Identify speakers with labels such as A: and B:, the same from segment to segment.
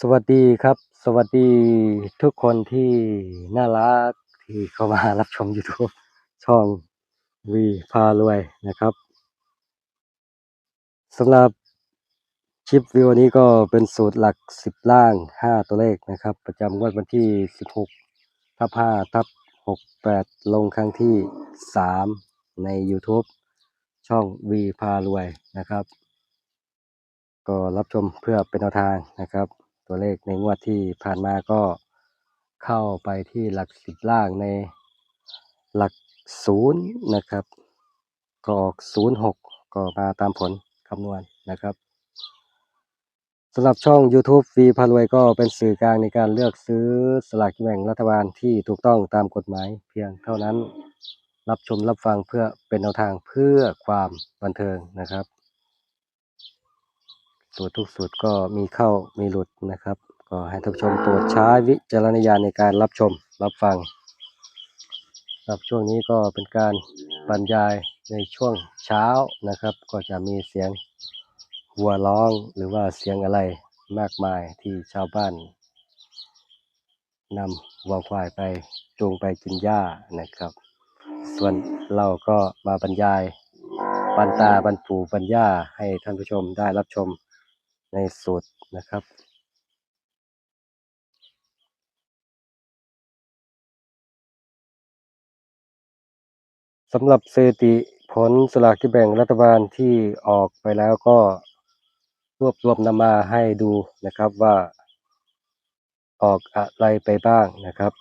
A: สวัสดีครับ สวัสดีทุกคนที่น่ารักที่เข้ามารับชม YouTube ช่องวีพารวยนะครับสำหรับคลิปวิดีโอนี้ก็เป็นสูตรหลัก 10 ล่าง 5 ตัวเลขนะครับ ประจำงวดวันที่ 16ทับ5ทับ68 ลงครั้งที่ 3 ใน YouTube ช่องวีพารวยนะครับ ก็รับชมเพื่อเป็นแนวทางนะครับ ตัวเลขในงวดที่ผ่านมาก็เข้าไปที่หลักสิบล่างในหลักศูนย์นะครับก็ออกศูนย์หกก็มาตามผลคำนวณนะครับสำหรับช่อง YouTube ฟีพารวยก็เป็นสื่อกลางในการเลือกซื้อสลากกินแบ่งรัฐบาลที่ถูกต้องตามกฎหมายเพียงเท่านั้นรับชมรับฟังเพื่อเป็นแนวทางเพื่อความบันเทิงนะครับ สูตรทุกสูตรก็มีเข้ามีหลุดนะครับ ก็ให้ท่านผู้ชมโปรดใช้วิจารณญาณในการรับชมรับฟังครับช่วงนี้ก็เป็นการบรรยายในช่วงเช้านะครับ ก็จะมีเสียงวัวร้องหรือว่าเสียงอะไรมากมายที่ชาวบ้านนำวัวควายไปจูงไปกินหญ้านะครับ ส่วนเราก็มาบรรยายบรรตาบรรปูบรรย่าให้ท่านผู้ชมได้รับชม ในสูตรนะครับ สำหรับสถิติผลสลากที่แบ่งรัฐบาลที่ออกไปแล้วก็รวบรวมนำมาให้ดูนะครับว่าออกอะไรไปบ้างนะครับ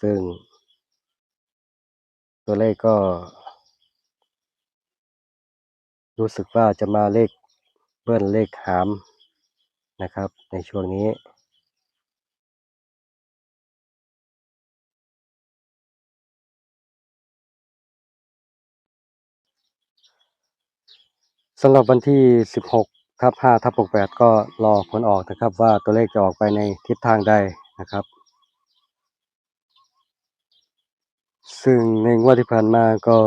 A: ซึ่ง ตัวเลขก็ รู้สึกว่าจะมาเลขเบิ้ลเลขหาม นะครับ ในช่วงนี้สำหรับวันที่ 16ทับ5ทับ68 ก็รอผลออกนะครับว่าตัวเลขจะออกไปในทิศทางใดนะครับ ซึ่งในงวดที่ผ่านมาก็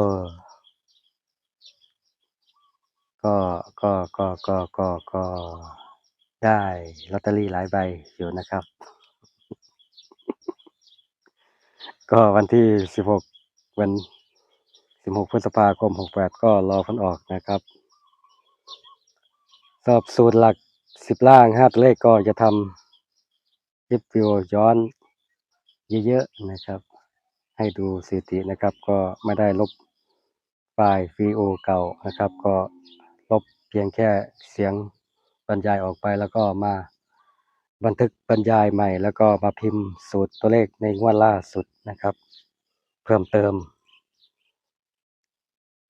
A: ก็ก็ก็ก็ก็ก็ ได้ลอตเตอรี่หลายใบอยู่นะครับ ก็วันที่16วัน16พฤษภาคม68ก็รอผลออกนะครับ สอบสูตรหลัก10ล่าง5ตัวเลขก็จะทำคลิปวิดีโอย้อนเยอะๆนะครับ ให้ดูสถิตินะครับ ก็ไม่ได้ลบไฟล์วิดีโอเก่านะครับ ก็ลบเพียงแค่เสียง รรยายออกไปแล้วก็มาบันทึกบรรยายใหม่ แล้วก็มาพิมพ์สูตรตัวเลขในงวดล่าสุดนะครับ เพิ่มเติม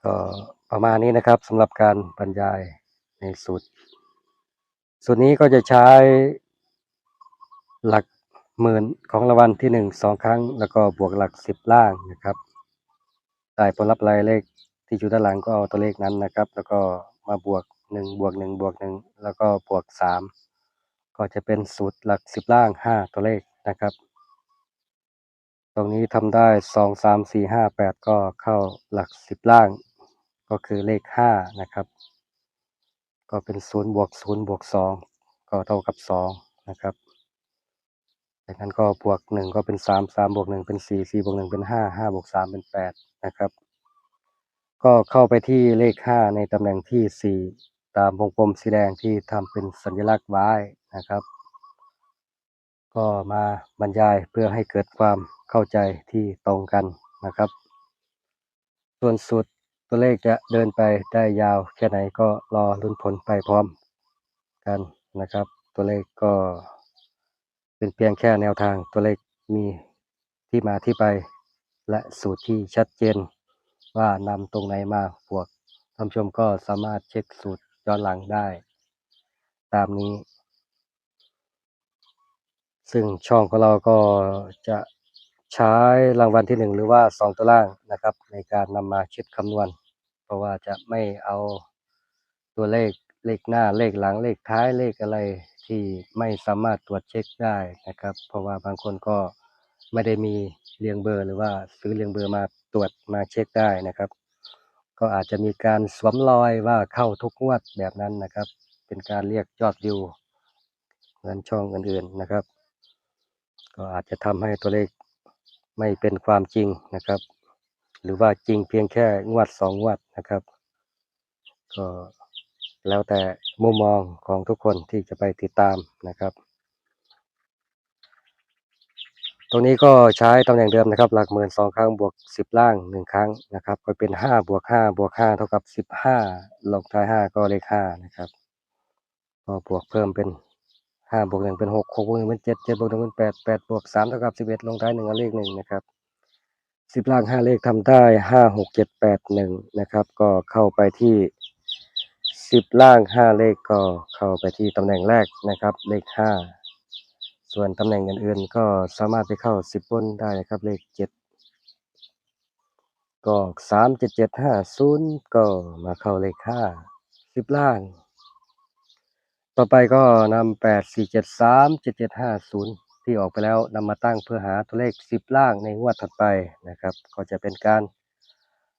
A: ก็ประมาณนี้นะครับสำหรับการบรรยายในสูตร สูตรนี้ก็จะใช้หลักหมื่นของรางวัลที่หนึ่งสองครั้ง แล้วก็บวกหลักสิบล่างนะครับได้ผลลัพธ์รายเลขที่อยู่ด้านหลังก็เอาตัวเลขนั้นนะครับ แล้วก็มาบวก หนึ่งบวกหนึ่งบวกหนึ่งแล้วก็บวกสามก็จะเป็นสูตรหลักสิบล่างห้าตัวเลขนะครับ ตรงนี้ทำได้สองสามสี่ห้าแปดก็เข้าหลักสิบล่าง ก็คือเลขห้านะครับ ก็เป็นศูนย์บวกศูนย์บวกสองก็เท่ากับสองนะครับจากนั้นก็บวกหนึ่งก็เป็นสามสามบวกหนึ่งเป็นสี่สี่บวกหนึ่งเป็นห้าห้าบวกสามเป็นแปดนะครับ ก็เข้าไปที่เลขห้าในตำแหน่งที่สี่ ตามวงกลมสีแดงที่ทำเป็นสัญลักษณ์ไว้นะครับ ก็มาบรรยายเพื่อให้เกิดความเข้าใจที่ตรงกันนะครับ ส่วนสุดตัวเลขจะเดินไปได้ยาวแค่ไหนก็รอลุ้นผลไปพร้อมกันนะครับ ตัวเลขก็เป็นเพียงแค่แนวทางตัวเลขมีที่มาที่ไป และสูตรที่ชัดเจนว่านำตรงไหนมาบวกท่านผู้ชมก็สามารถเช็คสูตร ย้อนหลังได้ ตามนี้ ซึ่งช่องของเราก็จะใช้รางวัลที่หนึ่งหรือว่าสองตัวล่างนะครับ ในการนำมาคิดคำนวณ เพราะว่าจะไม่เอาตัวเลขเลขหน้าเลขหลังเลขท้ายเลขอะไรที่ไม่สามารถตรวจเช็คได้นะครับ เพราะว่าบางคนก็ไม่ได้มีเรียงเบอร์หรือว่าซื้อเรียงเบอร์มาตรวจมาเช็คได้นะครับ ก็อาจจะมีการสวมรอยว่าเข้าทุกงวดแบบนั้นนะครับ เป็นการเรียกยอดวิวเหมือนช่องอื่นๆนะครับ ก็อาจจะทำให้ตัวเลขไม่เป็นความจริงนะครับ หรือว่าจริงเพียงแค่งวดสองงวดนะครับ ก็แล้วแต่มุมมองของทุกคนที่จะไปติดตามนะครับ ตรงนี้ก็ใช้ตำแหน่งเดิมนะครับ หลักหมื่นสองครั้งบวกสิบล่างหนึ่งครั้งนะครับ ก็เป็นห้าบวกห้าบวกห้าเท่ากับสิบห้าลงท้ายห้าก็เลขห้านะครับก็บวกเพิ่มเป็นห้าบวกหนึ่งเป็นหกหกบวกหนึ่งเป็นเจ็ดเจ็ดบวกหนึ่งเป็นแปดแปดบวกสามเท่ากับสิบเอ็ดลงท้ายหนึ่งเอาเลขหนึ่งนะครับสิบล่างห้าเลขทำได้ห้าหกเจ็ดแปดหนึ่งนะครับ ก็เข้าไปที่สิบล่างห้าเลขก็เข้าไปที่ตำแหน่งแรกนะครับ เลขห้า ส่วนตำแหน่งอื่นๆก็สามารถไปเข้าสิบบนได้นะครับเลขเจ็ดก็สามเจ็ดเจ็ดห้าศูนย์ก็มาเข้าเลขห้าสิบล่าง ต่อไปก็นำแปดสี่เจ็ดสามเจ็ดเจ็ดห้าศูนย์ที่ออกไปแล้วนำมาตั้งเพื่อหาตัวเลขสิบล่างในงวดถัดไปนะครับ ก็จะเป็นการ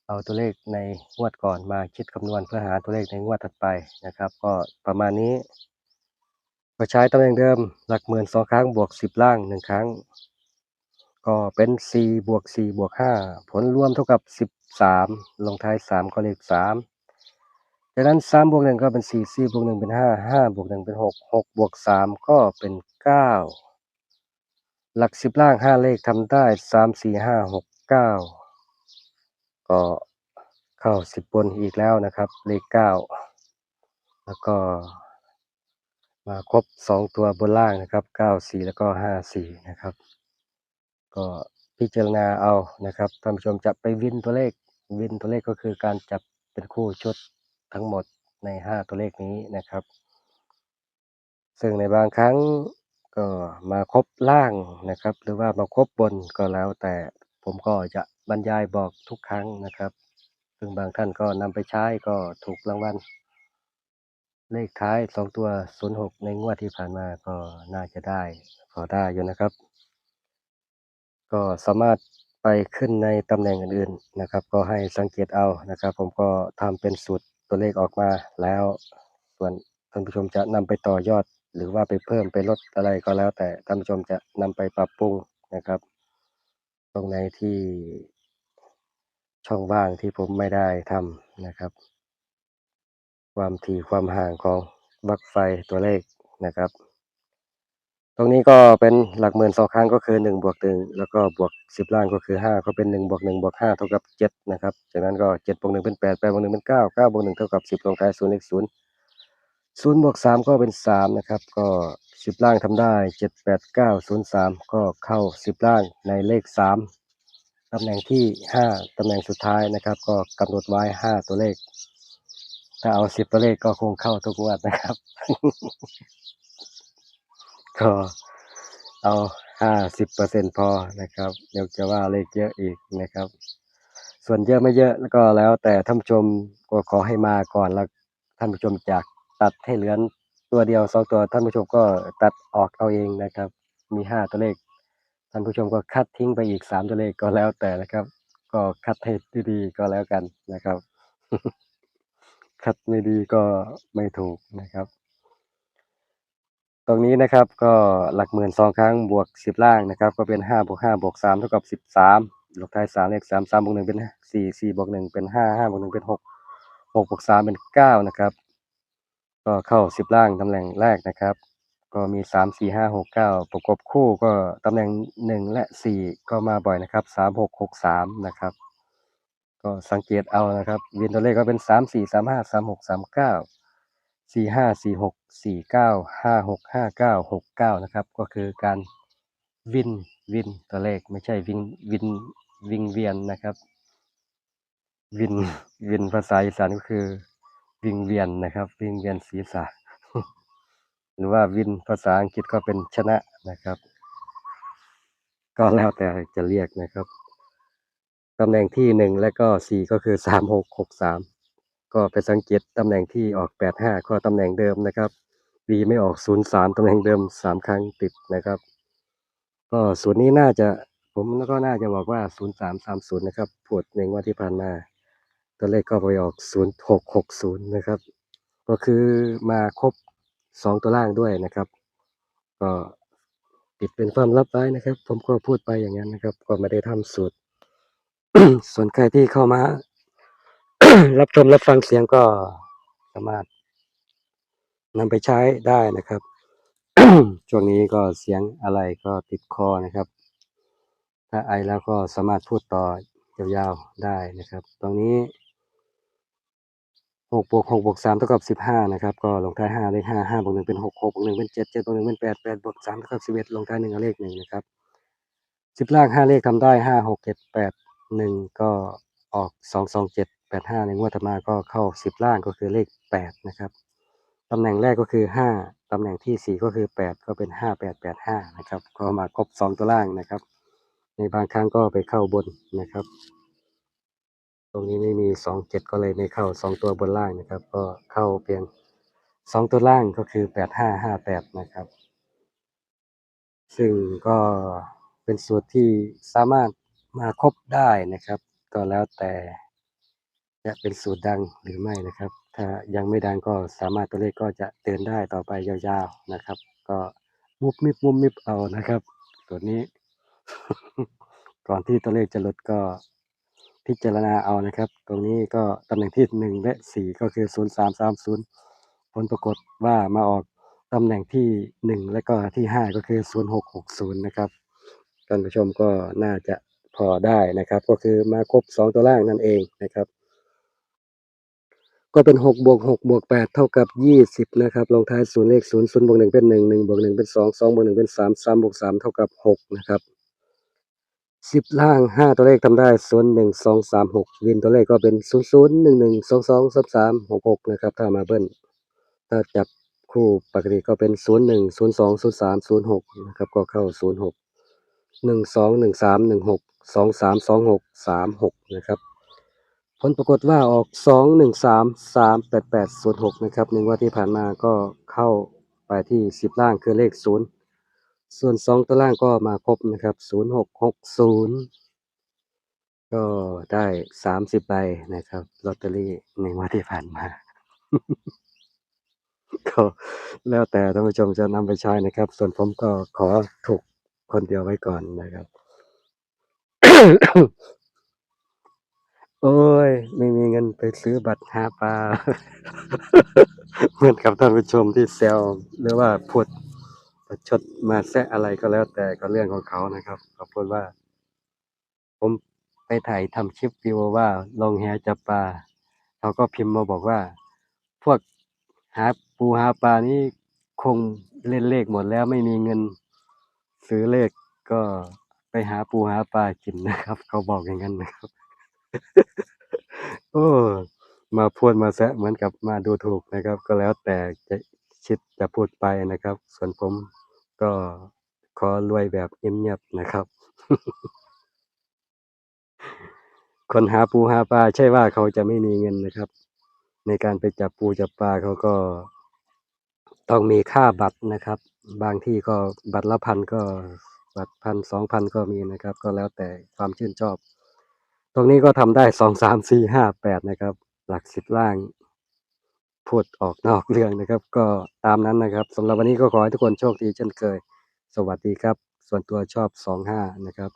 A: เอาตัวเลขในงวดก่อนมาคิดคำนวณเพื่อหาตัวเลขในงวดถัดไปนะครับ ก็ประมาณนี้ ก็ใช้ตำแหน่งเดิมหลักหมื่นสองครั้งบวกสิบล่างหนึ่งครั้ง ก็เป็นสี่บวกสี่บวกห้าผลรวมเท่ากับสิบสามลงท้ายสามก็เลขสามจากนั้นสามบวกหนึ่งก็เป็นสี่สี่บวกหนึ่งเป็นห้าห้าบวกหนึ่งเป็นหกหกบวกสามก็เป็นเก้าหลักสิบล่างห้าเลขทำได้สามสี่ห้าหกเก้าก็เข้าสิบบนอีกแล้วนะครับ เลขเก้าแล้วก็ มาครบสองตัวบนล่างนะครับเก้าสี่แล้วก็ห้าสี่นะครับ ก็พิจารณาเอานะครับท่านผู้ชมจะไปวินตัวเลขวินตัวเลขก็คือการจับเป็นคู่ชุดทั้งหมดในห้าตัวเลขนี้นะครับ ซึ่งในบางครั้งก็มาครบล่างนะครับ หรือว่ามาครบบนก็แล้ว แต่ผมก็จะบรรยายบอกทุกครั้งนะครับ ซึ่งบางท่านก็นำไปใช้ก็ถูกรางวัล เลขท้ายสองตัวศูนย์หกในงวดที่ผ่านมาก็น่าจะได้พอได้อยู่นะครับ ก็สามารถไปขึ้นในตำแหน่งอื่นๆนะครับ ก็ให้สังเกตเอานะครับ ผมก็ทำเป็นสูตรตัวเลขออกมาแล้ว ส่วนท่านผู้ชมจะนำไปต่อยอด หรือว่าไปเพิ่มไปลดอะไรก็แล้ว แต่ท่านผู้ชมจะนำไปปรับปรุงนะครับ ตรงไหนที่ช่องว่างที่ผมไม่ได้ทำนะครับ ความถี่ความห่างของปลั๊กไฟตัวเลขนะครับ ตรงนี้ก็เป็นหลักหมื่นสองครั้งก็คือหนึ่งบวกหนึ่งแล้วก็บวกสิบล่างก็คือห้าก็เป็นหนึ่งบวกหนึ่งบวกห้าเท่ากับเจ็ดนะครับ จากนั้นก็เจ็ดบวกหนึ่งเป็นแปดแปดบวกหนึ่งเป็นเก้าเก้าบวกหนึ่งเท่ากับสิบลงท้ายศูนย์เลขศูนย์ศูนย์บวกสามก็เป็นสามนะครับ ก็สิบล่างทำได้เจ็ดแปดเก้าศูนย์สามก็เข้าสิบล่างในเลขสามตำแหน่งที่ห้าตำแหน่งสุดท้ายนะครับ ก็กำหนดไว้ห้าตัวเลข ถ้าเอาสิบตัวเลขก็คงเข้าทุกงวดนะครับ ก็เอาห้าสิบเปอร์เซ็นพอนะครับ เดี๋ยวจะว่าเลขเยอะอีกนะครับ ส่วนเยอะไม่เยอะแล้วก็แล้ว แต่ท่านผู้ชมก็ขอให้มาก่อนแล้วท่านผู้ชมจากตัดให้เหลือตัวเดียวสองตัวท่านผู้ชมก็ตัดออกเอาเองนะครับ มีห้าตัวเลข ท่านผู้ชมก็คัดทิ้งไปอีกสามตัวเลขก็แล้วแต่นะครับ ก็คัดให้ดีๆก็แล้วกันนะครับ คัดไม่ดีก็ไม่ถูกนะครับ ตรงนี้นะครับก็หลักหมื่นสองครั้งบวกสิบล่างนะครับ ก็เป็นห้าบวกห้าบวกสามเท่ากับสิบสามลบท้ายสามเลขสามสามบวกหนึ่งเป็นสี่สี่บวกหนึ่งเป็นห้าห้าบวกหนึ่งเป็นหกหกบวกสามเป็นเก้านะครับ ก็เข้าสิบล่างตำแหน่งแรกนะครับ ก็มีสามสี่ห้าหกเก้าประกบคู่ก็ตำแหน่งหนึ่งและสี่ก็มาบ่อยนะครับสามหกหกสามนะครับ ก็สังเกตเอานะครับ เวียนตัวเลขก็เป็นสามสี่สามห้าสามหกสามเก้าสี่ห้าสี่หกสี่เก้าห้าหกห้าเก้าหกเก้านะครับ ก็คือการวินวินตัวเลขไม่ใช่วิงวินวิงเวียนนะครับ วินวินภาษาอีสานก็คือวิงเวียนนะครับ วิงเวียนศีรษะหรือว่าวินภาษาอังกฤษก็เป็นชนะนะครับ ก็แล้วแต่จะเรียกนะครับ ตำแหน่งที่หนึ่งและก็สี่ก็คือสามหกหกสามก็ไปสังเกตตำแหน่งที่ออกแปดห้าก็ตำแหน่งเดิมนะครับดีไม่ออกศูนย์สามตำแหน่งเดิมสามครั้งติดนะครับ ก็ส่วนนี้น่าจะผมก็น่าจะบอกว่าศูนย์สามสามศูนย์นะครับผดในงวดที่ผ่านมาตัวเลขก็ไปออกศูนย์หกหกศูนย์นะครับ ก็คือมาครบสองตัวล่างด้วยนะครับ ก็ปิดเป็นความลับไว้นะครับ ผมก็พูดไปอย่างนั้นนะครับ ก็ไม่ได้ทำสูตร ส่วนใครที่เข้ามา รับชมรับฟังเสียงก็สามารถนำไปใช้ได้นะครับ ช่วงนี้ก็เสียงอะไรก็ติดคอนะครับ ถ้าไอแล้วก็สามารถพูดต่อยาวๆได้นะครับ ตรงนี้หกบวกหกบวกสามเท่ากับสิบห้านะครับ ก็ลงท้ายห้าเลขห้าห้าบวกหนึ่งเป็นหกหกบวกหนึ่งเป็นเจ็ดเจ็ดบวกหนึ่งเป็นแปดแปดบวกสามเท่ากับสิบเอ็ดลงท้ายหนึ่งเอาเลขหนึ่งนะครับสิบล่างห้าเลขทำได้ห้าหกเจ็ดแปด หนึ่งก็ออกสองสองเจ็ดแปดห้าในงวดถัดมาก็เข้าสิบล่างก็คือเลขแปดนะครับตำแหน่งแรกก็คือห้าตำแหน่งที่สี่ก็คือแปดก็เป็นห้าแปดแปดห้านะครับก็มาครบสองตัวล่างนะครับ ในบางครั้งก็ไปเข้าบนนะครับ ตรงนี้ไม่มีสองเจ็ดก็เลยไม่เข้าสองตัวบนล่างนะครับ ก็เข้าเพียงสองตัวล่างก็คือแปดห้าห้าแปดนะครับ ซึ่งก็เป็นสูตรที่สามารถ มาครบได้นะครับ ก็แล้วแต่จะเป็นสูตรดังหรือไม่นะครับ ถ้ายังไม่ดังก็สามารถตัวเลขก็จะเดินได้ต่อไปยาวๆนะครับ ก็มุบมิบมุบมิบเอานะครับ ตัวนี้ ก่อนที่ตัวเลขจะหลุดก็พิจารณาเอานะครับ ตรงนี้ก็ตำแหน่งที่หนึ่งและสี่ก็คือศูนย์สามสามศูนย์ผลปรากฏว่ามาออกตำแหน่งที่หนึ่งและก็ที่ห้าก็คือศูนย์หกหกศูนย์นะครับท่านผู้ชมก็น่าจะ พอได้นะครับ ก็คือมาครบสองตัวล่างนั่นเองนะครับ ก็เป็นหกบวกหกบวกแปดเท่ากับยี่สิบนะครับลงท้ายศูนย์เลขศูนย์ศูนย์บวกหนึ่งเป็นหนึ่งหนึ่งบวกหนึ่งเป็นสองสองบวกหนึ่งเป็นสามสามบวกสามเท่ากับหกนะครับสิบล่างห้าตัวเลขทำได้ศูนย์หนึ่งสองสามหกวินตัวเลขก็เป็นศูนย์ศูนย์หนึ่งหนึ่งสองสองสามสามหกหกนะครับถ้ามาเบิ้ลถ้าจับคู่ปกติก็เป็นศูนย์หนึ่งศูนย์สองศูนย์สามศูนย์หกนะครับก็เข้าศูนย์หกหนึ่งสองหนึ่งสามหนึ่งหก สองสามสองหกสามหกนะครับ ผลปรากฏว่าออกสองหนึ่งสามสามแปดแปดศูนย์หกนะครับหนึ่งว่าที่ผ่านมาก็เข้าไปที่สิบล่างคือเลขศูนย์ส่วนสองตัวล่างก็มาครบนะครับศูนย์หกหกศูนย์ก็ได้สามสิบใบนะครับลอตเตอรี่ในงวันที่ผ่านมา ก็แล้วแต่ท่านผู้ชมจะนำไปใช้นะครับ ส่วนผมก็ขอถูกคนเดียวไว้ก่อนนะครับ โอ้ย ไม่มีเงินไปซื้อบัตรหาปลา เหมือนกับท่านผู้ชมที่แซวหรือว่าพูดประชดมาแซะอะไรก็แล้วแต่ก็เรื่องของเขานะครับ ขอพูดว่า ผมไปถ่ายทำคลิปวิดีว่าลงแหจับปลาเขาก็พิมพ์มาบอกว่า พวกหาปูหาปลานี่คงเล่นเลขหมดแล้วไม่มีเงินซื้อเลขก็ ไปหาปูหาปลากินนะครับ เขาบอกอย่างนั้นนะครับ โอ้ มาพูดมาแซะเหมือนกับมาดูถูกนะครับ ก็แล้วแต่จะคิดจะพูดไปนะครับ ส่วนผมก็ขอรวยแบบเงียบๆนะครับ คนหาปูหาปลาใช่ว่าเขาจะไม่มีเงินนะครับ ในการไปจับปูจับปลาเขาก็ต้องมีค่าบัตรนะครับ บางที่ก็บัตรละพันก็ บัตรพันสองพันก็มีนะครับ ก็แล้วแต่ความชื่นชอบ ตรงนี้ก็ทำได้สองสามสี่ห้าแปดนะครับ หลักสิบล่างพูดออกนอกเรื่องนะครับ ก็ตามนั้นนะครับสำหรับวันนี้ก็ขอให้ทุกคนโชคดีเช่นเคย สวัสดีครับ ส่วนตัวชอบสองห้านะครับ